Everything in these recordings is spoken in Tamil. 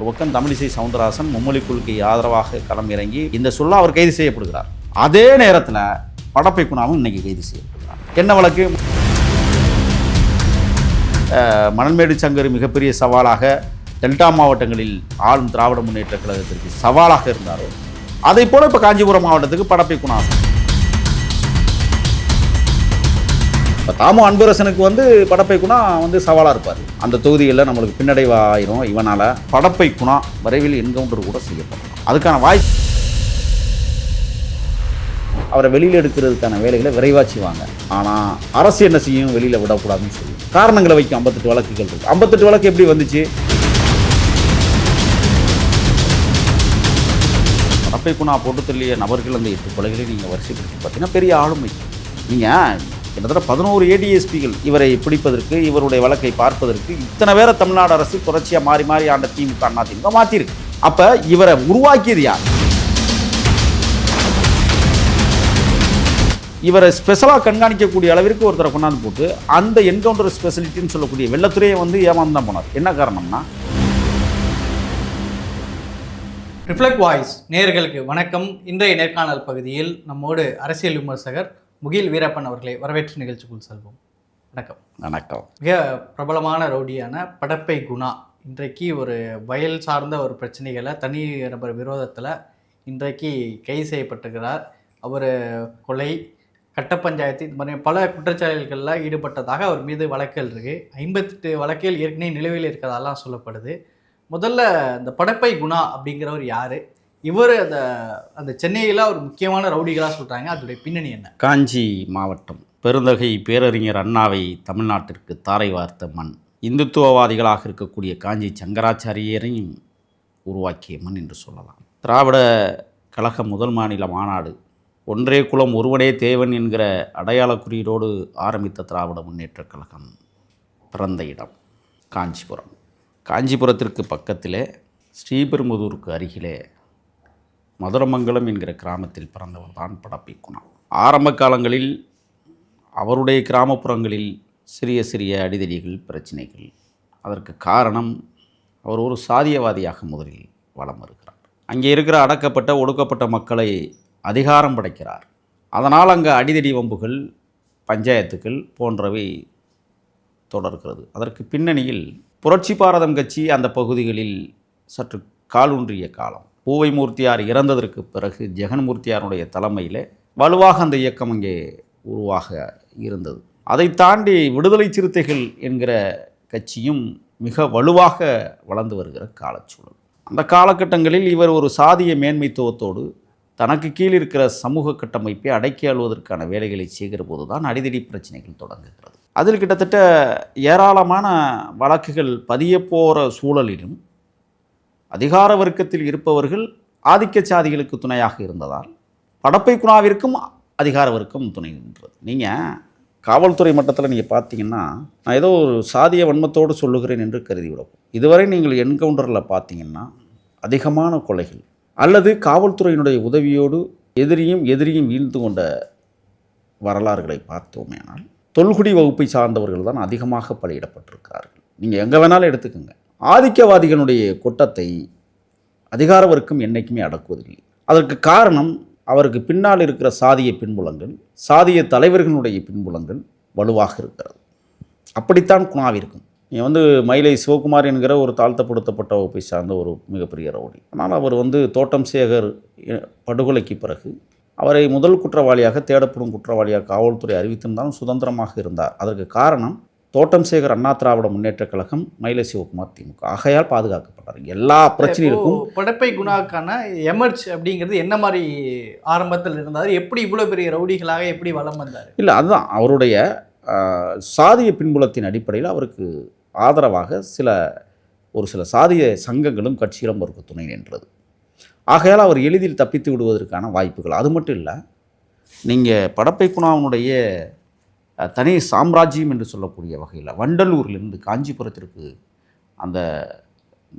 ஒரு பக்கம் தமிழிசை சவுந்தரராசன் மும்மொழி குழுக்கு ஆதரவாக களம் இறங்கி இந்த சொல்ல அவர் கைது செய்யப்படுகிறார். அதே நேரத்தில் படப்பை குணாவும் இன்னைக்கு கைது செய்யப்படுகிறார். என்ன வழக்கு? மணல்மேடு சங்கர் மிகப்பெரிய சவாலாக டெல்டா மாவட்டங்களில் ஆளும் திராவிட முன்னேற்ற கழகத்திற்கு சவாலாக இருந்தாரோ. அதை போல இப்போ காஞ்சிபுரம் மாவட்டத்துக்கு படப்பை குணாசன் இப்போ தாமோ அன்பரசனுக்கு வந்து படப்பை குணா வந்து சவாலாக இருப்பார். அந்த தொகுதிகளில் நம்மளுக்கு பின்னடைவு ஆயிரும் இவனால் படப்பை குணா விரைவில் என்கவுண்டர் கூட செய்யப்படும். அதுக்கான வாய் அவரை வெளியில் எடுக்கிறதுக்கான வேலைகளை விரைவாக செய்வாங்க. ஆனால் அரசு என்ன செய்யும்? வெளியில் விடக்கூடாதுன்னு சொல்லி. காரணங்களை வைக்கும் ஐம்பத்தெட்டு வழக்குகள் இருக்கு. ஐம்பத்தெட்டு வழக்கு எப்படி வந்துச்சு? படப்பை குணா போட்டு தள்ளிய நபர்கள் அந்த எட்டு கொலைகளை நீங்கள் வரிசைப்படுத்தி பார்த்தீங்கன்னா பெரிய ஆளுமை. நீங்கள் கிட்டத்தட்ட பதினோரு ஏடிஎஸ்பிகள் இவரை பிடிப்பதற்கு இவருடைய வழக்கை பார்ப்பதற்கு இத்தனை பேரை தமிழ்நாடு அரசு தொடர்ச்சியாக மாறி மாறி ஆண்ட திமுக அண்ணா திமுக மாற்றிருக்கு அப்போ இவரை உருவாக்கியது யார்? இவரை ஸ்பெஷலாக கண்காணிக்கக்கூடிய அளவிற்கு ஒருத்தரை கொண்டாந்து போட்டு அந்த என்கவுண்டர் ஸ்பெஷலிட்டின்னு சொல்லக்கூடிய வெள்ளத்துறையை வந்து ஏமாந்து தான் போனார். என்ன காரணம்னா? ரிஃப்ளெக்ட் வாய்ஸ் நேர்களுக்கு வணக்கம். இன்றைய நேர்காணல் பகுதியில் நம்மோடு அரசியல் விமர்சகர் முகில் வீரப்பன் அவர்களை வரவேற்று நிகழ்ச்சிக்குள் செல்வோம். வணக்கம். வணக்கம். மிக பிரபலமான ரவுடியான படப்பை குணா இன்றைக்கு ஒரு வயல் சார்ந்த ஒரு பிரச்சனைகளை தனி நபர் விரோதத்தில் இன்றைக்கு கைது செய்யப்பட்டிருக்கிறார். அவர் கொலை கட்ட பஞ்சாயத்து இது மாதிரி பல குற்றச்சாட்டுகளில் ஈடுபட்டதாக அவர் மீது வழக்குகள் இருக்கு. ஐம்பத்தெட்டு வழக்குகள் ஏற்கனவே நிலுவையில் இருக்கிறதெல்லாம் சொல்லப்படுது. முதல்ல இந்த படப்பை குணா அப்படிங்கிறவர் யாரு? இவர் அந்த அந்த சென்னையில் ஒரு முக்கியமான ரவுடிகளாக சொல்கிறாங்க அதோடைய பின்னணி என்ன? காஞ்சி மாவட்டம். பெருந்தகை பேரறிஞர் அண்ணாவை தமிழ்நாட்டிற்கு தாரை வார்த்த மண். இந்துத்துவவாதிகளாக இருக்கக்கூடிய காஞ்சி சங்கராச்சாரியரையும் உருவாக்கிய மண் என்று சொல்லலாம். திராவிட கழக முதல் மாநில மாநாடு. ஒன்றே குலம் ஒருவனே தேவன் என்கிற அடையாள குறியீடோடு ஆரம்பித்த திராவிட முன்னேற்றக் கழகம் பிறந்த இடம் காஞ்சிபுரம். காஞ்சிபுரத்திற்கு பக்கத்திலே ஸ்ரீபெரும்புதூருக்கு அருகிலே மதுரமங்கலம் என்கிற கிராமத்தில் பிறந்தவர் தான் படப்பை குணா ஆரம்ப காலங்களில் அவருடைய கிராமப்புறங்களில் சிறிய சிறிய அடிதடிகள் பிரச்சனைகள். அதற்கு காரணம் அவர் ஒரு சாதியவாதியாக முதலில் வளம் வருகிறார். அங்கே இருக்கிற அடக்கப்பட்ட ஒடுக்கப்பட்ட மக்களை அதிகாரம் படைக்கிறார். அதனால் அங்கே அடிதடி வம்புகள் பஞ்சாயத்துகள் போன்றவை தொடர்கிறது. அதற்கு பின்னணியில் புரட்சி பாரதம் கட்சி அந்த பகுதிகளில் சற்று காலூன்றிய காலம். பூவை மூர்த்தியார் இறந்ததற்கு பிறகு ஜெகன்மூர்த்தியாருடைய தலைமையில் வலுவாக அந்த இயக்கம் அங்கே உருவாக இருந்தது. அதை தாண்டி விடுதலை சிறுத்தைகள் என்கிற கட்சியும் மிக வலுவாக வளர்ந்து வருகிற காலச்சூழல். அந்த காலகட்டங்களில் இவர் ஒரு சாதிய மேன்மைத்துவத்தோடு தனக்கு கீழ் இருக்கிற சமூக கட்டமைப்பை அடக்கி ஆள்வதற்கான வேலைகளை செய்கிற போது தான் அடிதடி பிரச்சனைகள் தொடங்குகிறது. அதில் கிட்டத்தட்ட ஏராளமான வழக்குகள் பதிய போகிற சூழலிலும் அதிகார வர்க்கத்தில் இருப்பவர்கள் ஆதிக்க சாதிகளுக்கு துணையாக இருந்ததால் படப்பை குணாவிற்கும் அதிகார வர்க்கம் துணை நின்றது. நீங்கள் காவல்துறை மட்டத்தில் நீங்கள் பார்த்தீங்கன்னா நான் ஏதோ ஒரு சாதிய வன்மத்தோடு சொல்லுகிறேன் என்று கருதிவிடும் இதுவரை நீங்கள் என்கவுண்டரில் பார்த்தீங்கன்னா அதிகமான கொலைகள் அல்லது காவல்துறையினுடைய உதவியோடு எதிரியும் எதிரியும் வீழ்ந்து கொண்ட வரலாறுகளை பார்த்தோமேனால் தொல்குடி வகுப்பை சார்ந்தவர்கள் தான் அதிகமாக பலியிடப்பட்டிருக்கிறார்கள். நீங்கள் எங்கே வேணாலும் எடுத்துக்கோங்க. ஆதிக்கவாதிகளுடைய குட்டத்தை அதிகார வர்க்கம் என்றைக்குமே அடக்குவதில்லை. அதற்கு காரணம் அவருக்கு பின்னால் இருக்கிற சாதிய பின்புலங்கள் சாதிய தலைவர்களுடைய பின்புலங்கள் வலுவாக இருக்கிறது. அப்படித்தான் குணாவிற்கும் நீங்கள் வந்து மயிலை சிவகுமார் என்கிற ஒரு தாழ்த்தப்படுத்தப்பட்ட வகுப்பை சார்ந்த ஒரு மிகப்பெரிய ரவுடி. ஆனால் அவர் வந்து தோட்டம் சேகர் படுகொலைக்கு பிறகு அவரை முதல் குற்றவாளியாக தேடப்படும் குற்றவாளியாக காவல்துறை அறிவித்திருந்தாலும் சுதந்திரமாக இருந்தார். அதற்கு காரணம் தோட்டம் சேகர் அண்ணா திராவிட முன்னேற்றக் கழகம் மயிலை சிவகுமார் திமுக ஆகையால் பாதுகாக்கப்பட்டார். எல்லா பிரச்சனைகளுக்கும் படப்பை குணாக்கான எமர்ஜ் அப்படிங்கிறது என்ன மாதிரி ஆரம்பத்தில் இருந்தார் எப்படி இவ்வளோ பெரிய ரவுடிகளாக எப்படி வலம் வந்தார்? இல்லை அதுதான். அவருடைய சாதிய பின்புலத்தின் அடிப்படையில் அவருக்கு ஆதரவாக சில ஒரு சில சாதிய சங்கங்களும் கட்சிகளும் அவருக்கு துணை நின்றது. ஆகையால் அவர் எளிதில் தப்பித்து விடுவதற்கான வாய்ப்புகள். அது மட்டும் இல்லை நீங்கள் படப்பை குணாவனுடைய தனி சாம்ராஜ்யம் என்று சொல்லக்கூடிய வகையில் வண்டலூர்லேருந்து காஞ்சிபுரத்திற்கு அந்த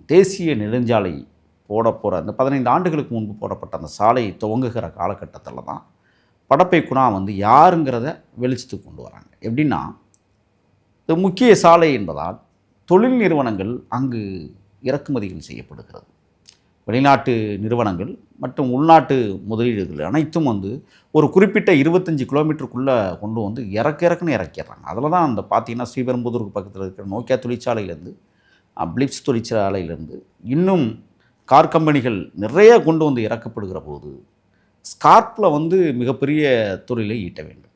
தேசிய நெடுஞ்சாலை போட போகிற அந்த பதினைந்து ஆண்டுகளுக்கு முன்பு போடப்பட்ட அந்த சாலை துவங்குகிற காலகட்டத்தில் தான் படப்பை குணா வந்து யாருங்கிறத வெளிச்சத்துக்கு கொண்டு வராங்க. எப்படின்னா இது முக்கிய சாலை என்பதால் தொழில் நிறுவனங்கள் அங்கு இறக்குமதிகள் செய்யப்படுகிறது. வெளிநாட்டு நிறுவனங்கள் மற்றும் உள்நாட்டு முதலீடுகள் அனைத்தும் வந்து ஒரு குறிப்பிட்ட இருபத்தஞ்சி கிலோமீட்டருக்குள்ளே கொண்டு வந்து இறக்க இறக்குன்னு இறக்கிடுறாங்க. அதில் தான் அந்த பார்த்தீங்கன்னா ஸ்ரீபெரும்புதூருக்கு பக்கத்தில் இருக்கிற நோக்கியா தொழிற்சாலையிலேருந்து பிளிப்ஸ் தொழிற்சாலையிலேருந்து இன்னும் கார் கம்பெனிகள் நிறைய கொண்டு வந்து இறக்கப்படுகிற போது ஸ்கார்ப்பில் வந்து மிகப்பெரிய தொழிலை ஈட்ட வேண்டும்.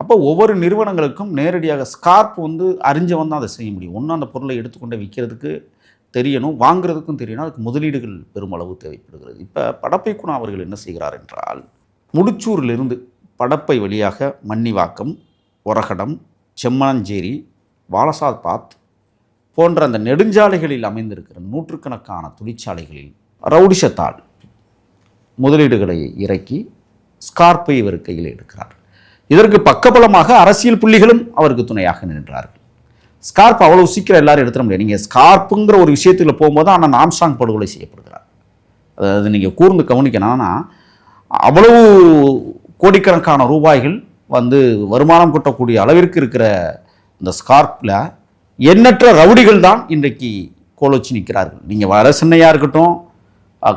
அப்போ ஒவ்வொரு நிறுவனங்களுக்கும் நேரடியாக ஸ்கார்ப் வந்து அறிஞ்சவன் தான் அதை செய்ய முடியும். ஒன்றும் அந்த பொருளை எடுத்துக்கொண்டு விற்கிறதுக்கு தெரியணும் வாங்குறதுக்கும் தெரியணும் அதுக்கு முதலீடுகள் பெருமளவு தேவைப்படுகிறது. இப்போ படப்பை குணா அவர்கள் என்ன செய்கிறார் என்றால் முடிச்சூரிலிருந்து படப்பை வழியாக மன்னிவாக்கம் ஒரகடம் செம்மணஞ்சேரி வாலசாத் பாத் போன்ற அந்த நெடுஞ்சாலைகளில் அமைந்திருக்கிற நூற்றுக்கணக்கான தொழிற்சாலைகளில் ரவுடிஷத்தால் முதலீடுகளை இறக்கி ஸ்கார்ப்பை இவர் கையில் எடுக்கிறார். இதற்கு பக்கபலமாக அரசியல் புள்ளிகளும் அவருக்கு துணையாக நின்றார்கள். ஸ்கார்ப் அவ்வளவு சீக்கிரம் எல்லாரும் எடுத்துட முடியாது. நீங்கள் ஸ்கார்ப்புங்கிற ஒரு விஷயத்தில் போகும்போது ஆனால் ஆம்ஸ்டாங் படுகொலை செய்யப்படுகிறார். அதாவது நீங்கள் கூர்ந்து கவனிக்கணும்னா அவ்வளவு கோடிக்கணக்கான ரூபாய்கள் வந்து வருமானம் கொட்டக்கூடிய அளவிற்கு இருக்கிற இந்த ஸ்கார்ப்பில் எண்ணற்ற ரவுடிகள் தான் இன்றைக்கு கோலோச்சி நிற்கிறார்கள். நீங்கள் வர சென்னையாக இருக்கட்டும்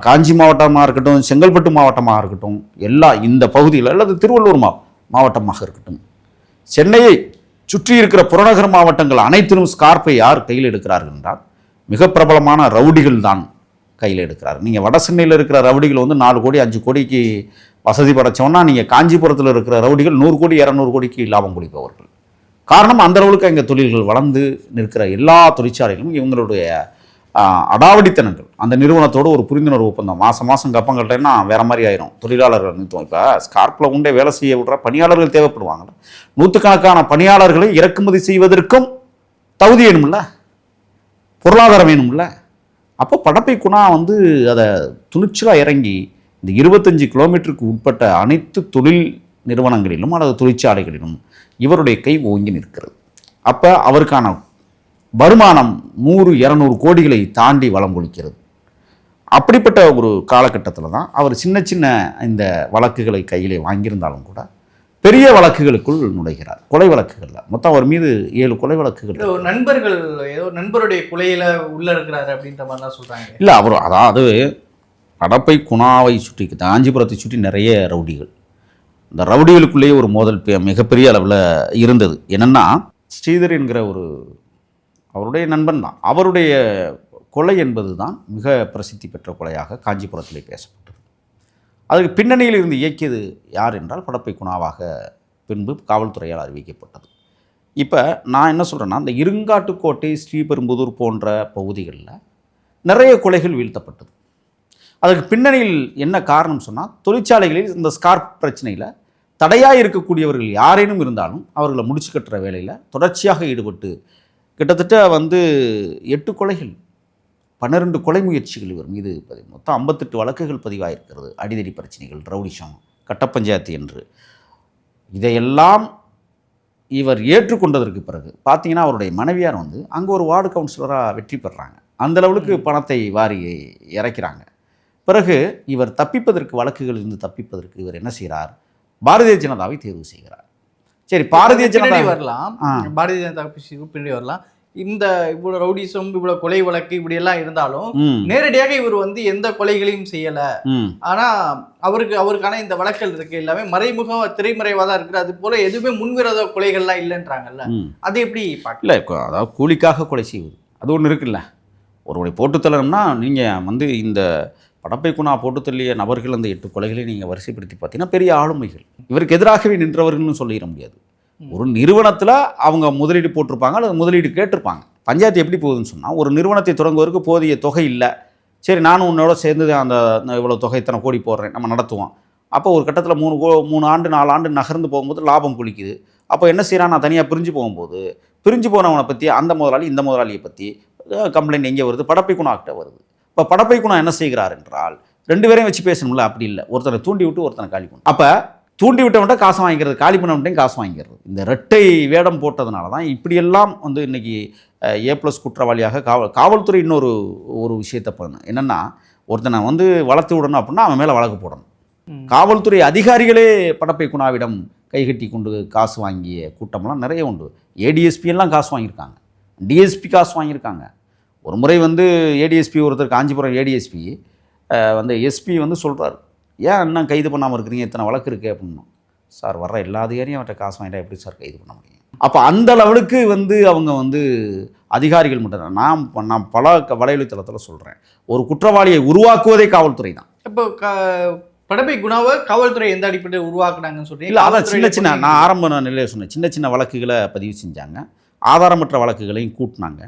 காஞ்சி மாவட்டமாக இருக்கட்டும் செங்கல்பட்டு மாவட்டமாக இருக்கட்டும் எல்லா இந்த பகுதியில் அல்லது திருவள்ளூர் மா மாவட்டமாக இருக்கட்டும் சென்னையை சுற்றி இருக்கிற புறநகர் மாவட்டங்கள் அனைத்திலும் ஸ்கார்ப்பை யார் கையில் எடுக்கிறார்கள் என்றால் மிக பிரபலமான ரவுடிகள் தான் கையில் எடுக்கிறார் நீங்கள் வட சென்னையில் இருக்கிற ரவுடிகள் வந்து நாலு கோடி அஞ்சு கோடிக்கு வசதி படைச்சோன்னா நீங்கள் காஞ்சிபுரத்தில் இருக்கிற ரவுடிகள் நூறு கோடி இரநூறு கோடிக்கு லாபம் குடிப்பவர்கள். காரணம் அந்த அளவுக்கு அங்கே தொழில்கள் வளர்ந்து நிற்கிற எல்லா தொழிற்சாலைகளும் இவங்களுடைய அடாவடித்தனங்கள். அந்த நிறுவனத்தோடு ஒரு புரிந்துணர்வு ஒப்பந்தம். மாதம் மாதம் கப்பம் கட்டேன்னா வேற மாதிரி ஆயிரும். தொழிலாளர்கள் நிறுத்தம் இப்போ ஸ்கார்ப்பில் உண்டே வேலை செய்ய விடுற பணியாளர்கள் தேவைப்படுவாங்க நூற்றுக்கணக்கான பணியாளர்களை இறக்குமதி செய்வதற்கும் தகுதி வேணும்ல? பொருளாதாரம் வேணும்ல? அப்போ படப்பை குணா வந்து அதை துணிச்சலாக இறங்கி இந்த இருபத்தஞ்சி கிலோமீட்டருக்கு உட்பட்ட அனைத்து தொழில் நிறுவனங்களிலும் அல்லது தொழிற்சாலைகளிலும் இவருடைய கை ஓங்கி நிற்கிறது. அப்போ அவருக்கான வருமானம் நூறு இரநூறு கோடிகளை தாண்டி வளம் கொளிக்கிறது. அப்படிப்பட்ட ஒரு காலகட்டத்தில் தான் அவர் சின்ன சின்ன இந்த வழக்குகளை கையிலே வாங்கியிருந்தாலும் கூட பெரிய வழக்குகளுக்குள் நுழைகிறார். கொலை வழக்குகளில். மொத்தம் அவர் மீது ஏழு கொலை வழக்குகள் நண்பர்கள் ஏதோ நண்பருடைய கொலையில உள்ள இருக்கிறாரு அப்படின்ற மாதிரிலாம் சொல்றாங்க. இல்லை அவர் அதாவது கடப்பை குணாவை சுற்றி காஞ்சிபுரத்தை சுற்றி நிறைய ரவுடிகள். இந்த ரவுடிகளுக்குள்ளேயே ஒரு மோதல் மிகப்பெரிய அளவில் இருந்தது. என்னென்னா ஸ்ரீதர் என்கிற ஒரு அவருடைய நண்பன் தான். அவருடைய கொலை என்பது தான் மிக பிரசித்தி பெற்ற கொலையாக காஞ்சிபுரத்திலே பேசப்பட்டது. அதுக்கு பின்னணியில் இருந்து இயக்கியது யார் என்றால் படப்பை குணாவாக பின்பு காவல்துறையால் அறிவிக்கப்பட்டது. இப்போ நான் என்ன சொல்கிறேன்னா இந்த இருங்காட்டுக்கோட்டை ஸ்ரீபெரும்புதூர் போன்ற பகுதிகளில் நிறைய கொலைகள் வீழ்த்தப்பட்டது. அதுக்கு பின்னணியில் என்ன காரணம் சொன்னால் தொழிற்சாலைகளில் இந்த ஸ்கார்ப் பிரச்சனையில் தடையாக இருக்கக்கூடியவர்கள் யாரேனும் இருந்தாலும் அவர்களை முடிச்சு கட்டுற வேலையில் தொடர்ச்சியாக ஈடுபட்டு கிட்டத்தட்ட வந்து எட்டு கொலைகள் பன்னிரண்டு கொலை முயற்சிகள் இவர் மீது பதிவு மொத்தம் ஐம்பத்தெட்டு வழக்குகள் பதிவாயிருக்கிறது. அடிதடி பிரச்சனைகள் ரவுடிஷம் கட்டப்பஞ்சாயத்து என்று. இதையெல்லாம் இவர் ஏற்றுக்கொண்டதற்கு பிறகு பார்த்தீங்கன்னா அவருடைய மனைவியார் வந்து அங்கே ஒரு வார்டு கவுன்சிலராக வெற்றி பெறுறாங்க அந்த அளவுக்கு பணத்தை வாரி இறைக்கிறாங்க. பிறகு இவர் தப்பிப்பதற்கு வழக்குகளிலிருந்து தப்பிப்பதற்கு இவர் என்ன செய்கிறார் பாரதிய ஜனதாவை தேர்வு செய்கிறார். சரி பாரதிய ஜனதா வரலாம். பாரதிய ஜனதா கட்சிக்கு பின்னாடி வரலாம். இந்த இவ்வளவு ரவுடிசம் இவ்வளவு கொலை வழக்கு இப்படி எல்லாம் இருந்தாலும் நேரடியாக இவர் வந்து எந்த கொலைகளையும் செய்யல. ஆனா அவருக்கு அவருக்கான இந்த வழக்கல் இருக்கு எல்லாமே மறைமுகம் திரைமறைவா தான் இருக்கு அது போல எதுவுமே முன்விரோத கொலைகள்லாம் இல்லைன்றாங்கல்ல. ம். அது எப்படி இல்லை அதாவது கூலிக்காக கொலை செய்வது. அது ஒன்று இருக்குல்ல. ஒருவரை போட்டு தள்ளணும்னா நீங்கள் வந்து இந்த படப்பை குணா போட்டு தள்ளிய நபர்கள் அந்த எட்டு கொலைகளை நீங்கள் வரிசைப்படுத்தி பார்த்தீங்கன்னா பெரிய ஆளுமைகள். இவருக்கு எதிராகவே நின்றவர்கள்னு சொல்லிட முடியாது. ஒரு நிறுவனத்தில் அவங்க முதலீடு போட்டிருப்பாங்க அல்லது முதலீடு கேட்டிருப்பாங்க. பஞ்சாயத்து எப்படி போகுதுன்னு சொன்னால் ஒரு நிறுவனத்தை தொடங்குவதற்கு போதிய தொகை இல்லை. சரி நானும் உன்னோட சேர்ந்து அந்த இவ்வளோ தொகை இத்தனை கோடி போடுறேன் நம்ம நடத்துவோம். அப்போ ஒரு கட்டத்தில் மூணு கோ மூணு ஆண்டு நாலு ஆண்டு நகர்ந்து போகும்போது லாபம் குளிக்குது. அப்போ என்ன செய்கிறான் நான் தனியாக பிரிஞ்சு போகும்போது பிரிஞ்சு போனவனை பற்றி அந்த முதலாளி இந்த முதலாளியை பற்றி கம்ப்ளைண்ட் எங்கே வருது? படப்பை குணாக்கிட்ட வருது. இப்போ படப்பை குணா என்ன செய்கிறார் என்றால் ரெண்டு பேரையும் வச்சு பேசணும்ல அப்படி இல்லை. ஒருத்தனை தூண்டி விட்டு ஒருத்தனை காலி பண்ணும் அப்போ தூண்டி விட்டவன்ட்ட காசு வாங்கிக்கிறது காலி பண்ணவன்ட்டையும் காசு வாங்கிக்கிறது. இந்த ரெட்டை வேடம் போட்டதுனால தான் இப்படியெல்லாம் வந்து இன்னைக்கு ஏ ப்ளஸ் குற்றவாளியாக காவல் காவல்துறை இன்னொரு ஒரு விஷயத்தை பண்ணணும் என்னென்னா ஒருத்தனை வந்து வளர்த்து விடணும் அப்படின்னா அவன் மேலே வழக்கு போடணும். காவல்துறை அதிகாரிகளே படப்பை குணாவிடம் கைகட்டி கொண்டு காசு வாங்கிய கூட்டம்லாம் நிறைய உண்டு. ஏடிஎஸ்பி எல்லாம் காசு வாங்கியிருக்காங்க. டிஎஸ்பி காசு வாங்கியிருக்காங்க. ஒரு முறை வந்து ஏடிஎஸ்பி ஒருத்தர் காஞ்சிபுரம் ஏடிஎஸ்பி வந்து எஸ்பி வந்து சொல்கிறார் ஏன் இன்னும் கைது பண்ணாமல் இருக்கிறீங்க? இத்தனை வழக்கு இருக்குது அப்படின்னு. சார் வர்ற எல்லா அதிகாரியும் அவர்கிட்ட காசு வாங்கிட்டா எப்படி சார் கைது பண்ண முடியும்? அப்போ அந்த லெவலுக்கு வந்து அவங்க வந்து அதிகாரிகள் மட்டும் நான் நான் பல வலைவலைத்தளத்தில் சொல்கிறேன் ஒரு குற்றவாளியை உருவாக்குவதே காவல்துறை தான். இப்போ க படப்பை குணாவை காவல்துறை எந்த அடிப்படையில் உருவாக்குனாங்கன்னு சொல்றீங்க? இல்லை அதான் சின்ன சின்ன நான் ஆரம்ப நிலையில் சொன்னேன். சின்ன சின்ன வழக்குகளை பதிவு செஞ்சாங்க. ஆதாரமற்ற வழக்குகளையும் கூட்டினாங்க.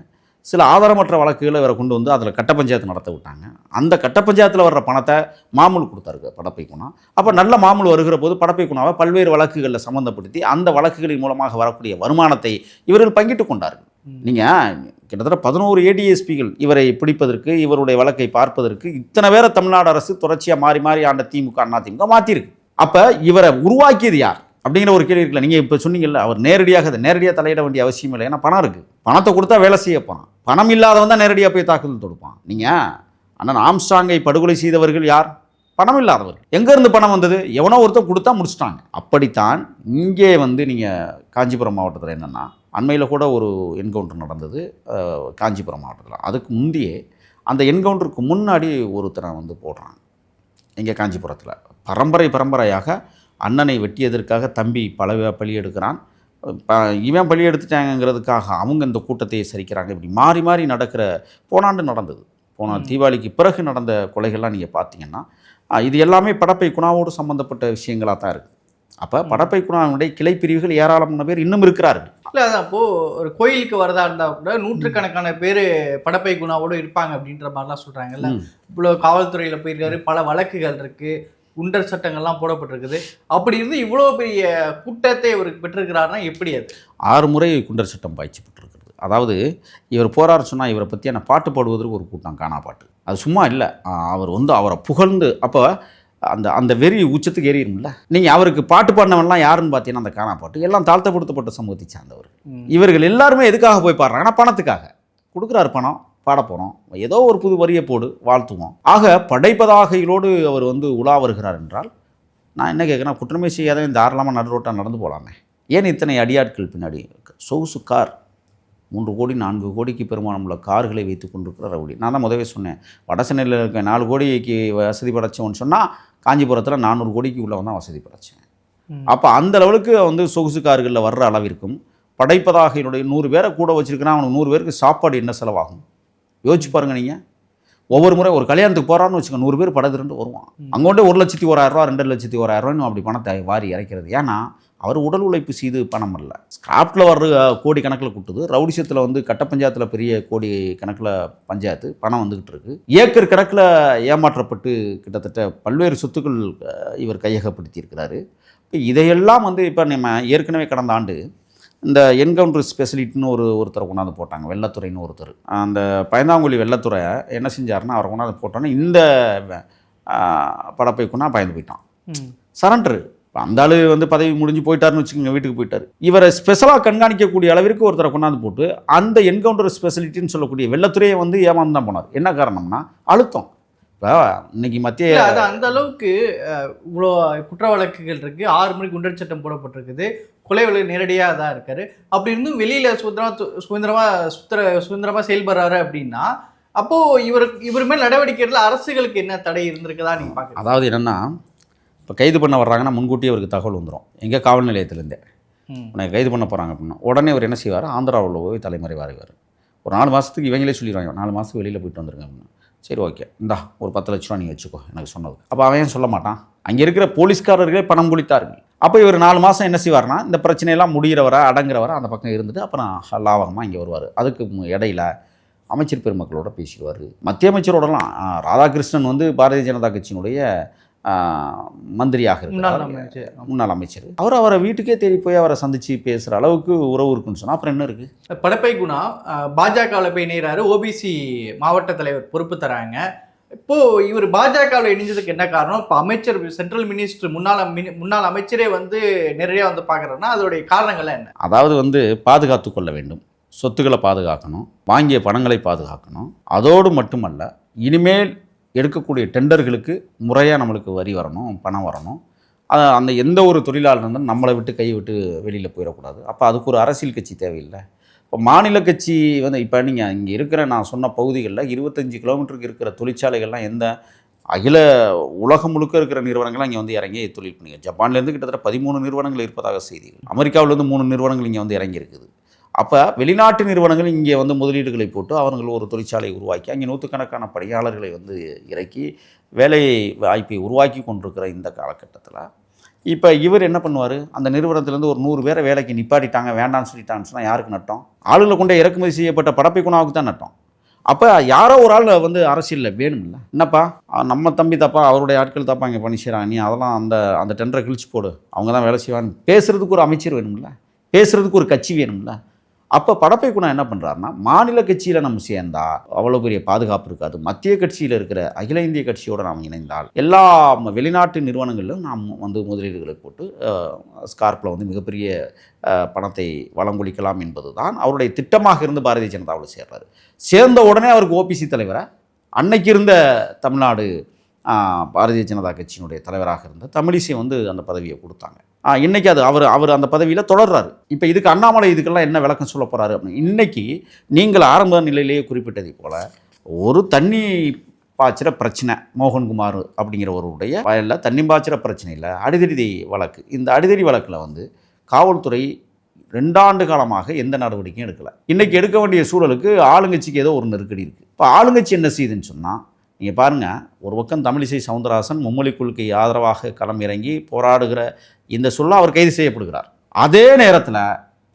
சில ஆதாரமற்ற வழக்குகளை வேற கொண்டு வந்து அதில் கட்ட பஞ்சாயத்து நடத்த விட்டாங்க. அந்த கட்ட பஞ்சாயத்தில் வர்ற பணத்தை மாமூல் கொடுத்தாரு படப்பை குணா. அப்போ நல்ல மாமூல் வருகிற போது படப்பை குணாவை பல்வேறு வழக்குகளில் சம்மந்தப்படுத்தி அந்த வழக்குகளின் மூலமாக வரக்கூடிய வருமானத்தை இவர்கள் பங்கிட்டு கொண்டார்கள். நீங்கள் கிட்டத்தட்ட பதினோரு ஏடிஎஸ்பிகள் இவரை பிடிப்பதற்கு இவருடைய வழக்கை பார்ப்பதற்கு இத்தனை பேரை தமிழ்நாடு அரசு தொடர்ச்சியாக மாறி மாறி ஆண்ட திமுக அண்ணா திமுக மாற்றிருக்கு அப்போ இவரை உருவாக்கியது யார்? அப்படிங்கிற ஒரு கேள்வி இருக்குல்ல. நீங்கள் இப்போ சொன்னீங்கல்ல அவர் நேரடியாக அதை நேரடியாக தலையிட வேண்டிய அவசியம் இல்லை. ஏன்னா பணம் இருக்குது பணத்தை கொடுத்தா வேலை செய்ய போகிறான் பணம் இல்லாதவன் தான் நேரடியாக போய் தாக்குதல் தொடுப்பான். நீங்கள் அண்ணன் ஆம்ஸ்டாங்கை படுகொலை செய்தவர்கள் யார்? பணம் இல்லாதவர் எங்கேருந்து பணம் வந்தது? எவனோ ஒருத்தர் கொடுத்தா முடிச்சிட்டாங்க. அப்படித்தான் இங்கே வந்து நீங்கள் காஞ்சிபுரம் மாவட்டத்தில் என்னென்னா அண்மையில் கூட ஒரு என்கவுண்டர் நடந்தது காஞ்சிபுரம் மாவட்டத்தில். அதுக்கு முந்தையே அந்த என்கவுண்டருக்கு முன்னாடி ஒருத்தரை வந்து போடுறாங்க. இங்கே காஞ்சிபுரத்தில். பரம்பரை பரம்பரையாக அண்ணனை வெட்டியதற்காக தம்பி பல பழி எடுக்கிறான். இவன் பழி எடுத்துட்டாங்கங்கிறதுக்காக அவங்க இந்த கூட்டத்தை சரிக்கிறாங்க. இப்படி மாறி மாறி நடக்கிற போனாண்டு நடந்தது. போன தீபாவளிக்கு பிறகு நடந்த கொலைகள்லாம் நீங்கள் பார்த்தீங்கன்னா இது எல்லாமே படப்பை குணாவோடு சம்மந்தப்பட்ட விஷயங்களாக தான் இருக்குது அப்போ படப்பை குணாவினுடைய கிளை பிரிவுகள் ஏராளமான பேர் இன்னும் இருக்கிறார்கள். இல்ல அதான் இப்போ ஒரு கோயிலுக்கு வரதா இருந்தா கூட நூற்றுக்கணக்கான பேர் படப்பை குணாவோட இருப்பாங்க அப்படின்ற மாதிரிலாம் சொல்றாங்கல்ல. ம். இவ்வளோ காவல்துறையில போயிருக்காரு பல வழக்குகள் இருக்கு. குண்டர் சட்டங்கள்லாம் போடப்பட்டிருக்குது. அப்படி இருந்து இவ்வளோ பெரிய கூட்டத்தை இவருக்கு பெற்றிருக்கிறாருன்னா எப்படி அது? ஆறு முறை குண்டர் சட்டம் பாய்ச்சப்பட்டிருக்கிறது அதாவது இவர் போறார் சொன்னால் இவரை பற்றியான பாட்டு பாடுவதற்கு ஒரு கூட்டம் காணா பாட்டு. அது சும்மா இல்லை. அவர் வந்து அவரை புகழ்ந்து அப்போ அந்த அந்த வெறி உச்சத்துக்கு ஏறிடும்ல. நீங்கள் அவருக்கு பாட்டு பாடினவன்லாம் யாருன்னு பார்த்தீங்கன்னா அந்த காணா பாட்டு. எல்லாம் தாழ்த்தப்படுத்தப்பட்ட சமூகத்தை சார்ந்தவர். இவர்கள் எல்லாருமே எதுக்காக போய் பாடுறாங்கன்னா பணத்துக்காக. கொடுக்குறாரு பணம். பாட போகிறோம் ஏதோ ஒரு புது வரியை போடு வாழ்த்துவோம். ஆக படைப்பதாகைகளோடு அவர் வந்து உலா வருகிறார் என்றால் நான் என்ன கேட்குறேன் குற்றமே செய்யாத தாராளமாக நடுரோட்டாக நடந்து போகலாமே ஏன் இத்தனை அடியாட்கள் பின்னாடி? சொகுசு கார். மூன்று கோடி நான்கு கோடிக்கு பெருமானம் உள்ள கார்களை வைத்து கொண்டிருக்கிற ரவுடி. நான் தான் முதவே சொன்னேன். வடசென்னையில் இருக்க நாலு கோடிக்கு வசதி படைச்சவன் சொன்னால் காஞ்சிபுரத்தில் நானூறு கோடிக்கு உள்ளவன் தான் வசதி படைச்சேன். அப்போ அந்த அளவுக்கு வந்து சொகுசு கார்களில் வர்ற அளவிற்கும் படைப்பதாக என்னுடைய நூறு பேரை கூட வச்சிருக்கிறான் அவனுக்கு நூறு பேருக்கு சாப்பாடு என்ன செலவாகும்? யோசிச்சு பாருங்க நீங்கள் ஒவ்வொரு முறை ஒரு கல்யாணத்துக்கு போகிறான்னு வச்சுக்கோங்க நூறு பேர் ரெண்டு வருவான். அங்கொண்டே ஒரு லட்சத்தி ஓராயிரரூவா ரெண்டு லட்சத்தி ஓராயிரரூவான்னு அப்படி பணத்தை வாரி இறைக்கிறது. ஏன்னா அவர் உடல் உழைப்பு செய்து பணம் அல்ல. ஸ்கிராப்டில் வர்ற கோடி கணக்கில் கூட்டுது. ரவுடிசத்தில் வந்து கட்ட பஞ்சாயத்தில் பெரிய கோடி கணக்கில் பஞ்சாயத்து பணம் வந்துக்கிட்டு இருக்கு. ஏக்கர் கணக்கில் ஏமாற்றப்பட்டு கிட்டத்தட்ட பல்வேறு சொத்துக்கள் இவர் கையகப்படுத்தி இருக்கிறாரு. இப்போ இதையெல்லாம் வந்து இப்போ நம்ம ஏற்கனவே கடந்த ஆண்டு இந்த என்கவுண்டர் ஸ்பெஷலிட்டின்னு ஒரு ஒருத்தரை கொண்டாந்து போட்டாங்க வெள்ளத்துறைன்னு ஒருத்தர். அந்த பயந்தாங்குழி வெள்ளத்துறை என்ன செஞ்சாருன்னா அவரை கொண்டாந்து போட்டோன்னே இந்த படப்பைக்குன்னா பயந்து போயிட்டான். சரண்டர் அந்த ஆளு வந்து பதவி முடிஞ்சு போயிட்டாருன்னு வச்சுக்கோங்க வீட்டுக்கு போயிட்டாரு. இவரை ஸ்பெஷலாக கண்காணிக்கக்கூடிய அளவிற்கு ஒருத்தரை கொண்டாந்து போட்டு அந்த என்கவுண்டர் ஸ்பெஷலிட்டின்னு சொல்லக்கூடிய வெள்ளத்துறையை வந்து ஏமாந்து தான் போனார். என்ன காரணம்னா அழுத்தம். இப்போ இன்னைக்கு மத்திய அது அந்த அளவுக்கு இவ்வளோ குற்ற வழக்குகள் இருக்கு. ஆறு மணி குண்டர் சட்டம் போடப்பட்டிருக்குது. கொலை வழக்கு நேரடியாக தான் இருக்காரு. அப்படி இருந்தும் வெளியில சுதந்திரமா து- சுதந்திரமா சுத்திர சுதந்திரமா செயல்படுறாரு அப்படின்னா அப்போ இவருக்கு இவர் மேல் நடவடிக்கை எடுக்கல அரசுகளுக்கு என்ன தடை இருந்திருக்குதா நீங்க பாக்குறீங்க அதாவது என்னென்னா இப்போ கைது பண்ண வர்றாங்கன்னா முன்கூட்டியே அவருக்கு தகவல் வந்துடும் எங்கே காவல் நிலையத்திலேருந்தே. உன்னை கைது பண்ண போகிறாங்க அப்படின்னா உடனே அவர் என்ன செய்வார்? ஆந்திராவில் போய் தலைமறைவாருவார். ஒரு நாலு மாதத்துக்கு இவங்களே சொல்லிடுவாங்க நாலு மாதத்துக்கு வெளியில் போயிட்டு வந்துருங்க அப்படின்னு. சரி ஓகே. இந்தா ஒரு பத்து லட்ச ரூபா நீ வச்சுக்கோ எனக்கு சொன்னது அப்போ அவன் சொல்ல மாட்டான்? அங்கே இருக்கிற போலீஸ்காரர்களே பணம் குளித்தார்கள் அப்போ இவர் நாலு மாதம் என்ன செய்வார்னா இந்த பிரச்சனையெல்லாம் முடிகிறவரை அடங்குறவரை அந்த பக்கம் இருந்துட்டு அப்புறம் லாபகமாக இங்கே வருவார். அதுக்கு மு- இடையில அமைச்சர் பெருமக்களோட பேசிடுவார். மத்திய அமைச்சரோடலாம் ராதாகிருஷ்ணன் வந்து பாரதிய ஜனதா கட்சியினுடைய மந்திரியாக முன்னாள் இருக்கிறார் அமைச்சர். முன்னாள் அமைச்சர். அவர் அவரை வீட்டுக்கே தேடி போய் அவரை சந்திச்சு பேசுகிற அளவுக்கு உறவு இருக்குன்னு சொன்னால் அப்புறம் என்ன இருக்குது படப்பை குணா பாஜகவில் போய் இணைகிறாரு ஓபிசி மாவட்ட தலைவர் பொறுப்பு தராங்க. இப்போ இவர் பாஜகவில் இணைஞ்சதுக்கு என்ன காரணம்? இப்போ அமைச்சர் சென்ட்ரல் மினிஸ்டர் முன்னாள் மினி- முன்னாள் அமைச்சரே வந்து நேரடியாக வந்து பார்க்குறாருன்னா அதோடைய காரணங்கள்லாம் என்ன? அதாவது வந்து பாதுகாத்து கொள்ள வேண்டும். சொத்துக்களை பாதுகாக்கணும். வாங்கிய பணங்களை பாதுகாக்கணும். அதோடு மட்டுமல்ல இனிமேல் எடுக்கக்கூடிய டெண்டர்களுக்கு முறையாக நம்மளுக்கு வரி வரணும் பணம் வரணும். அது அந்த எந்த ஒரு தொழிலாளர் இருந்தாலும் நம்மளை விட்டு கை விட்டு வெளியில் போயிடக்கூடாது. அப்போ அதுக்கு ஒரு அரசியல் கட்சி தேவையில்லை. இப்போ மாநில கட்சி வந்து இப்போ நீங்கள் இங்கே இருக்கிற நான் சொன்ன பகுதிகளில் இருபத்தஞ்சி கிலோமீட்டருக்கு இருக்கிற தொழிற்சாலைகள்லாம் எந்த அகில உலகம் முழுக்க இருக்கிற நிறுவனங்கள்லாம் இங்கே வந்து இறங்கி தொழில் பண்ணிங்க ஜப்பான்லேருந்து கிட்டத்தட்ட பதிமூணு நிறுவனங்கள் இருப்பதாக செய்திகள். அமெரிக்காவிலேருந்து மூணு நிறுவனங்கள் இங்கே வந்து இறங்கியிருக்குது. அப்போ வெளிநாட்டு நிறுவனங்கள் இங்கே வந்து முதலீடுகளை போட்டு அவர்கள் ஒரு தொழிற்சாலை உருவாக்கி அங்கே நூற்றுக்கணக்கான பணியாளர்களை வந்து இறக்கி வேலை வாய்ப்பை உருவாக்கி கொண்டிருக்கிற இந்த காலகட்டத்தில் இப்போ இவர் என்ன பண்ணுவார்? அந்த நிறுவனத்திலேருந்து ஒரு நூறு பேரை வேலைக்கு நிப்பாட்டிட்டாங்க வேண்டாம்னு சொல்லிட்டாங்கன்னு சொன்னால் யாருக்கு நட்டம்? ஆளுகளை கொண்டே இறக்குமதி செய்யப்பட்ட படப்பை குணாவுக்கு தான் நட்டோம். அப்போ யாரோ ஒரு ஆள் வந்து அரசியலில் வேணும்ல. என்னப்பா? நம்ம தம்பி தப்பா அவருடைய ஆட்கள் தப்பா இங்கே பண்ணி செய்கிறாங்க நீ அதெல்லாம் அந்த அந்த டெண்டரை கிழிச்சு போடு. அவங்க தான் வேலை செய்வாங்க. பேசுகிறதுக்கு ஒரு அமைச்சர் வேணும்ல. பேசுகிறதுக்கு ஒரு கட்சி வேணும்ல. அப்போ படப்பை என்ன பண்ணுறாருன்னா மாநில கட்சியில் நம்ம சேர்ந்தா அவ்வளோ பெரிய பாதுகாப்பு இருக்காது. மத்திய கட்சியில் இருக்கிற அகில இந்திய கட்சியோடு நாம் இணைந்தால் எல்லா வெளிநாட்டு நிறுவனங்களிலும் நாம் வந்து முதலீடுகளை போட்டு ஸ்கார்ப்பில் வந்து மிகப்பெரிய பணத்தை வளங்கொழிக்கலாம் என்பது தான் அவருடைய திட்டமாக இருந்து பாரதிய ஜனதாவில் சேர்றாரு. சேர்ந்த உடனே அவருக்கு ஓபிசி தலைவரை? அன்னைக்கு இருந்த தமிழ்நாடு பாரதிய ஜனதா கட்சியினுடைய தலைவராக இருந்த தமிழிசை வந்து அந்த பதவியை கொடுத்தாங்க. இன்றைக்கி அது அவர் அவர் அந்த பதவியில் தொடர்றாரு. இப்போ இதுக்கு அண்ணாமலை இதுக்கெல்லாம் என்ன விளக்கம் சொல்ல போகிறாரு அப்படின்னு இன்றைக்கி நீங்கள் ஆரம்ப நிலையிலேயே குறிப்பிட்டதை போல் ஒரு தண்ணி பாய்ச்சிற பிரச்சனை மோகன்குமார் அப்படிங்கிறவருடைய வயலில் தண்ணி பாய்ச்சிற பிரச்சனையில் அடிதடி வழக்கு. இந்த அடிதடி வழக்கில் வந்து காவல்துறை ரெண்டாண்டு காலமாக எந்த நடவடிக்கையும் எடுக்கலை. இன்றைக்கி எடுக்க வேண்டிய சூழலுக்கு ஆளுங்கட்சிக்கு ஏதோ ஒரு நெருக்கடி இருக்குது இப்போ ஆளுங்கட்சி என்ன செய்யுதுன்னு சொன்னால் நீங்கள் பாருங்கள் ஒரு பக்கம் தமிழிசை சவுந்தரராசன் மும்மொழி குழுக்கை ஆதரவாக களம் இறங்கி போராடுகிற இந்த சொல்ல அவர் கைது செய்யப்படுகிறார். அதே நேரத்தில்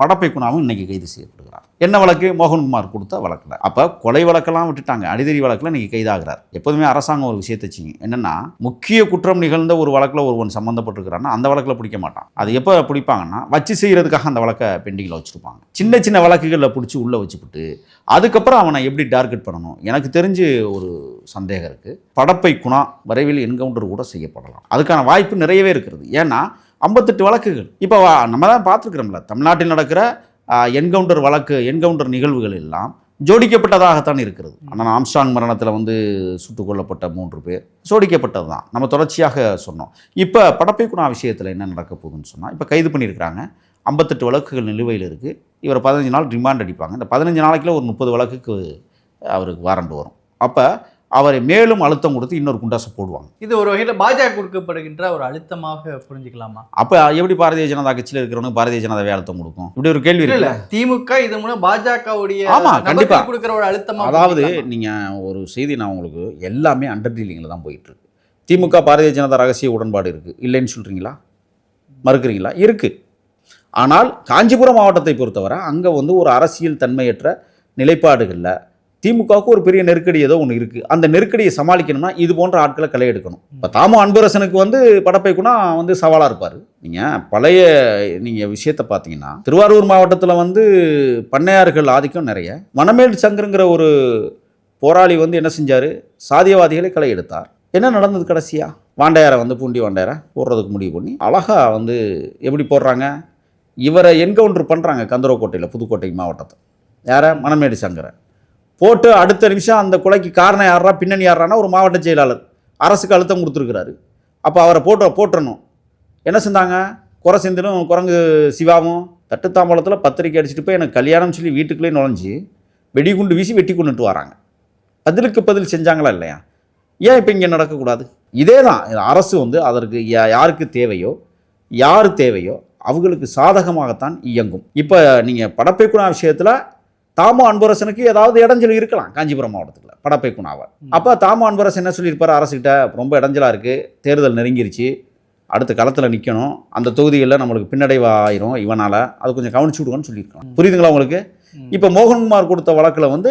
படப்பை குணாவும் இன்னைக்கு கைது செய்யப்படுகிறார். என்ன வழக்கு? மோகன்குமார் கொடுத்த வழக்கில். அப்போ கொலை வழக்கெல்லாம் விட்டுட்டாங்க. அடிதறி வழக்கில் இன்னைக்கு கைதாகிறார். எப்போதுமே அரசாங்கம் ஒரு விஷயத்தை செய்யும். என்னென்னா முக்கிய குற்றம் நிகழ்ந்த ஒரு வழக்கில் ஒருவன் சம்மந்தப்பட்டிருக்கிறான்னா அந்த வழக்கில் பிடிக்க மாட்டான். அது எப்போ பிடிப்பாங்கன்னா வச்சு செய்கிறதுக்காக அந்த வழக்கை பெண்டிங்கில் வச்சுருப்பாங்க. சின்ன சின்ன வழக்குகளில் பிடிச்சி உள்ளே வச்சுப்பட்டு அதுக்கப்புறம் அவனை எப்படி டார்கெட் பண்ணணும்? எனக்கு தெரிஞ்சு ஒரு சந்தேகம் இருக்குது படப்பை குணா விரைவில் என்கவுண்டர் கூட செய்யப்படலாம். அதுக்கான வாய்ப்பு நிறையவே இருக்கிறது. ஏன்னா ஐம்பத்தெட்டு வழக்குகள். இப்போ நம்ம தான் பார்த்துருக்குறோம்ல தமிழ்நாட்டில் நடக்கிற என்கவுண்டர் வழக்கு என்கவுண்டர் நிகழ்வுகள் எல்லாம் ஜோடிக்கப்பட்டதாகத்தான் இருக்கிறது. ஆனால் ஆம்ஸ்டாங் மரணத்தில் வந்து சுட்டுக் கொல்லப்பட்ட மூன்று பேர் ஜோடிக்கப்பட்டது தான். நம்ம தொடர்ச்சியாக சொன்னோம். இப்போ படப்பைக்குணா விஷயத்தில் என்ன நடக்க போகுதுன்னு சொன்னால் இப்போ கைது பண்ணியிருக்கிறாங்க. ஐம்பத்தெட்டு வழக்குகள் நிலுவையில் இருக்குது இவர் பதினஞ்சு நாள் ரிமாண்ட் அடிப்பாங்க. இந்த பதினஞ்சு நாளைக்குள்ள ஒரு முப்பது வழக்குக்கு அவருக்கு வாரண்ட் வரும். அப்போ அவரை மேலும் அழுத்தம் கொடுத்து இன்னொரு குண்டாசை போடுவாங்க. இது ஒரு வகையில் பாஜக கொடுக்கப்படுகின்ற ஒரு அழுத்தமாக புரிஞ்சுக்கலாமா? அப்போ எப்படி பாரதிய ஜனதா கட்சியில் இருக்கிறவனுக்கு பாரதிய ஜனதாவே அழுத்தம் கொடுக்கும்? இப்படி ஒரு கேள்வி இல்ல திமுக இது மூலம் பாஜகவுடைய ஆமா, கண்டிப்பா. கொடுக்கிற ஒரு அழுத்தமா அதாவது? நீங்கள் ஒரு செய்தி நான் உங்களுக்கு எல்லாமே அண்டர் டீலிங்கில் தான் போயிட்டு இருக்கு. திமுக பாரதிய ஜனதா ரகசிய உடன்பாடு இருக்குது இல்லைன்னு சொல்கிறீங்களா மறுக்கிறீங்களா? இருக்குது ஆனால் காஞ்சிபுரம் மாவட்டத்தை பொறுத்தவரை அங்கே வந்து ஒரு அரசியல் தன்மையற்ற நிலைப்பாடுகளில் திமுகவுக்கு ஒரு பெரிய நெருக்கடி ஏதோ ஒன்று இருக்குது அந்த நெருக்கடியை சமாளிக்கணும்னா இது போன்ற ஆட்களை களை எடுக்கணும் இப்போ தாமு அன்பரசனுக்கு வந்து படப்பை குணா வந்து சவாலாக இருப்பார். நீங்கள் பழைய நீங்கள் விஷயத்தை பார்த்தீங்கன்னா திருவாரூர் மாவட்டத்தில் வந்து பண்ணையார்கள் ஆதிக்கம் நிறைய. மணமேல் சங்கருங்கிற ஒரு போராளி வந்து என்ன செஞ்சார்? சாதியவாதிகளை களை எடுத்தார் என்ன நடந்தது கடைசியா? வாண்டையாரை வந்து பூண்டி வாண்டையாரை போடுறதுக்கு முடிவு பண்ணி அழகா வந்து எப்படி போடுறாங்க? இவரை என்கவுண்டர் பண்ணுறாங்க கந்தரக்கோட்டையில் புதுக்கோட்டை மாவட்டத்தை யாரை? மணமேடு சங்கரை. போட்டு அடுத்த நிமிஷம் அந்த கொலைக்கு காரணம் யாரா பின்னணி யாரானா ஒரு மாவட்ட செயலாளர். அரசுக்கு அழுத்தம் கொடுத்துருக்குறாரு. அப்போ அவரை போட்டு போட்டுறணும் என்ன செஞ்சாங்க? குறை செந்திலும் குரங்கு சிவாவும் தட்டுத்தாம்பலத்தில் பத்திரிக்கை அடிச்சுட்டு போய் எனக்கு கல்யாணம் சொல்லி வீட்டுக்குள்ளே நுழைஞ்சி வெடிகுண்டு வீசி வெட்டி கொண்டுட்டு வராங்க. பதிலுக்கு பதில் செஞ்சாங்களா இல்லையா? ஏன் இப்போ இங்கே நடக்கக்கூடாது? இதே தான். அரசு வந்து அதற்கு யா- யாருக்கு தேவையோ யார் தேவையோ அவங்களுக்கு சாதகமாகத்தான் இயங்கும். இப்போ நீங்கள் படப்பை விஷயத்தில் தாமோ அன்பரசனுக்கு ஏதாவது இடைஞ்சல் இருக்கலாம் காஞ்சிபுரம் மாவட்டத்தில் படப்பை குணாவை அப்போ தாமோ அன்பரசன் என்ன சொல்லியிருப்பார் அரசுகிட்ட? ரொம்ப இடைஞ்சலாக இருக்குது தேர்தல் நெருங்கிருச்சு அடுத்த களத்தில் நிற்கணும் அந்த தொகுதிகளில் நம்மளுக்கு பின்னடைவாயிரும் இவனால். அது கொஞ்சம் கவனிச்சு விடுங்கன்னு சொல்லியிருக்கலாம் புரியுதுங்களா உங்களுக்கு. இப்போ மோகன்குமார் கொடுத்த வழக்கில் வந்து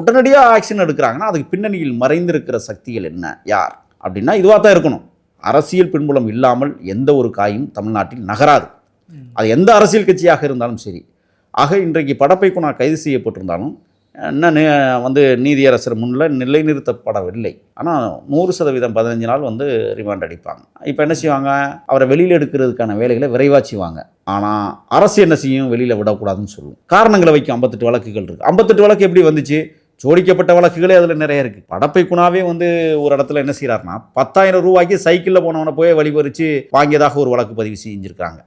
உடனடியாக ஆக்ஷன் எடுக்கிறாங்கன்னா அதுக்கு பின்னணியில் மறைந்திருக்கிற சக்திகள் என்ன யார்? அப்படின்னா இதுவாக தான் இருக்கணும். அரசியல் பின்புலம் இல்லாமல் எந்த ஒரு காயும் தமிழ்நாட்டில் நகராது. அது எந்த அரசியல் கட்சியாக இருந்தாலும் சரி ஆக இன்றைக்கு படப்பை நான் கைது செய்யப்பட்டிருந்தாலும் என்ன வந்து நீதியரசர் முன்னில் நிலைநிறுத்தப்படவில்லை. ஆனால் நூறு சதவீதம் பதினஞ்சு நாள் வந்து ரிமாண்ட் அடிப்பாங்க. இப்போ என்ன செய்வாங்க? அவரை வெளியில் எடுக்கிறதுக்கான வேலைகளை விரைவாக செய்வாங்க. ஆனால் அரசு என்ன செய்யும்? வெளியில் விடக்கூடாதுன்னு சொல்லுவோம். காரணங்களை வைக்கும் ஐம்பத்தெட்டு வழக்குகள் இருக்குது ஐம்பத்தெட்டு வழக்கு எப்படி வந்துச்சு? ஜோடிக்கப்பட்ட வழக்குகளே அதில் நிறைய இருக்குது படப்பை குணாவே வந்து ஒரு இடத்துல என்ன செய்கிறாருன்னா பத்தாயிரம் ரூபாய்க்கு சைக்கிளில் போனவனை போய் வழிபறித்து வாங்கியதாக ஒரு வழக்கு பதிவு செஞ்சுருக்காங்க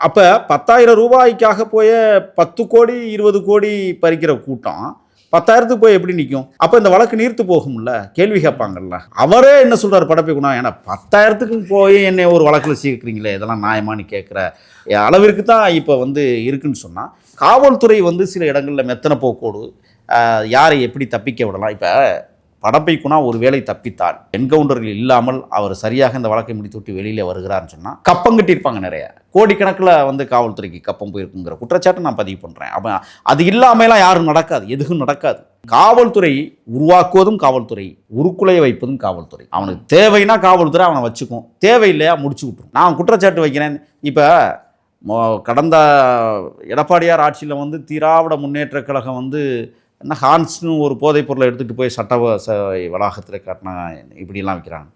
அப்போ பத்தாயிரம் ரூபாய்க்காக போய் பத்து கோடி இருபது கோடி பறிக்கிற கூட்டம் பத்தாயிரத்துக்கு போய் எப்படி நிற்கும் அப்போ இந்த வழக்கு நீர்த்து போகும்ல? கேள்வி கேட்பாங்கல்ல. அவரே என்ன சொல்கிறார் படப்பை குணா? ஏன்னா பத்தாயிரத்துக்கு போய் என்னை ஒரு வழக்கில் சீக்கிரீங்களே இதெல்லாம் நியாயமானு கேட்குற? அளவிற்கு தான் இப்போ வந்து இருக்குன்னு சொன்னால் காவல்துறை வந்து சில இடங்களில் மெத்தனை போக்கோடு யாரை எப்படி தப்பிக்க விடலாம்? இப்போ படப்பைக்குனா குணா ஒரு வேளை தப்பித்தால் என்கவுண்டர்கள் இல்லாமல் அவர் சரியாக இந்த வழக்கை முடித்து விட்டு வெளியில் வருகிறார்னு சொன்னால் கப்பம் கட்டியிருப்பாங்க நிறைய. கோடிக்கணக்கில் வந்து காவல்துறைக்கு கப்பம் போயிருக்குங்கிற குற்றச்சாட்டை நான் பதிவு பண்ணுறேன் அப்போ அது இல்லாமலாம் யாரும் நடக்காது எதுவும் நடக்காது. காவல்துறை உருவாக்குவதும் காவல்துறை உருக்குலைய வைப்பதும் காவல்துறை. அவனுக்கு தேவைன்னா காவல்துறை அவனை வச்சுக்கும். தேவையில்லையா முடிச்சு விட்டுரும். நான் குற்றச்சாட்டு வைக்கிறேன். இப்போ கடந்த எடப்பாடியார் ஆட்சியில் வந்து திராவிட முன்னேற்றக் கழகம் வந்து என்ன ஹான்ஸ்னு ஒரு போதைப் பொருளை எடுத்துகிட்டு போய் சட்ட வ- ச வளாகத்தில் காட்டினா இப்படிலாம் விற்கிறாங்க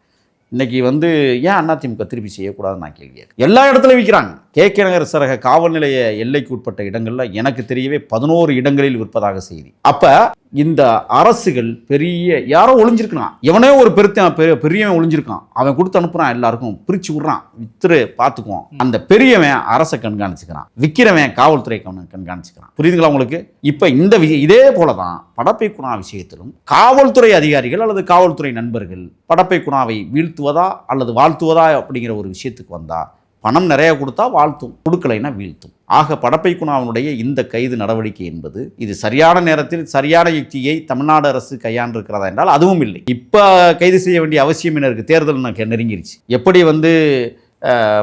இன்னைக்கு வந்து ஏன் அதிமுக திருப்பி செய்யக்கூடாதுன்னு நான் கேள்வி எல்லா இடத்துலையும் விற்கிறாங்க கே. கே. நகர் சரக காவல் நிலைய எல்லைக்கு உட்பட்ட இடங்களில் எனக்கு தெரியவே பதினோரு இடங்களில் விற்பதாக செய்தி. அப்போ இந்த அரசுகள் பெரிய யாரோ ஒளிஞ்சிருக்கான் எவனே ஒரு பெருத்த பெரிய- பெரியவன் ஒளிஞ்சிருக்கான். அவன் கொடுத்து அனுப்புறான் எல்லாருக்கும். பிரிச்சு விட்றான். வித்துரு பார்த்துக்குவோம் அந்த பெரியவன் அரசை கண்காணிச்சுக்கிறான். விற்கிறவன் காவல்துறை கண்காணிச்சுக்கிறான். புரியுதுங்களா உங்களுக்கு? இப்போ இந்த விஷயம் இதே போல தான் படப்பை குணா விஷயத்திலும் காவல்துறை அதிகாரிகள் அல்லது காவல்துறை நண்பர்கள் படப்பை குணாவை வீழ்த்துவதா அல்லது வாழ்த்துவதா அப்படிங்கிற ஒரு விஷயத்துக்கு வந்தா பணம் நிறைய கொடுத்தா வாழ்த்தும். கொடுக்கலைன்னா வீழ்த்தும். ஆக படப்பை குணாவினுடைய இந்த கைது நடவடிக்கை என்பது இது சரியான நேரத்தில் சரியான யுக்தியை தமிழ்நாடு அரசு கையாண்டிருக்கிறதா என்றால் அதுவும் இல்லை. இப்போ கைது செய்ய வேண்டிய அவசியம் என்ன இருக்குது தேர்தல் நெ- நெருங்கிருச்சு. எப்படி வந்து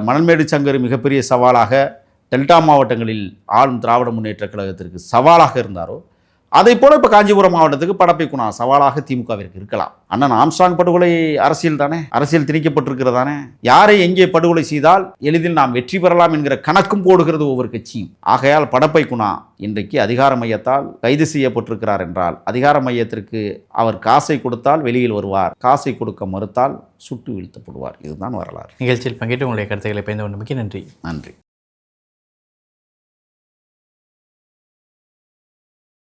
மணல்மேடு சங்கர் மிகப்பெரிய சவாலாக டெல்டா மாவட்டங்களில் ஆளும் திராவிட முன்னேற்றக் கழகத்திற்கு சவாலாக இருந்தாரோ அதை போல இப்போ காஞ்சிபுரம் மாவட்டத்துக்கு படப்பை குணா சவாலாக திமுகவிற்கு இருக்கலாம். அண்ணன் ஆம்ஸ்டாங் படுகொலை அரசியல் தானே? அரசியல் திணிக்கப்பட்டிருக்கிறதானே? யாரை எங்கே படுகொலை செய்தால் எளிதில் நாம் வெற்றி பெறலாம் என்கிற கணக்கும் போடுகிறது ஒவ்வொரு கட்சியும். ஆகையால் படப்பை குணா இன்றைக்கு அதிகார மையத்தால் கைது செய்யப்பட்டிருக்கிறார் என்றால் அதிகார மையத்திற்கு அவர் காசை கொடுத்தால் வெளியில் வருவார். காசை கொடுக்க மறுத்தால் சுட்டு வீழ்த்தப்படுவார் இதுதான் வரலாறு. நிகழ்ச்சியில் பங்கேற்று உங்களுடைய கருத்துக்களை பயந்து கொண்டமைக்கு நன்றி. நன்றி.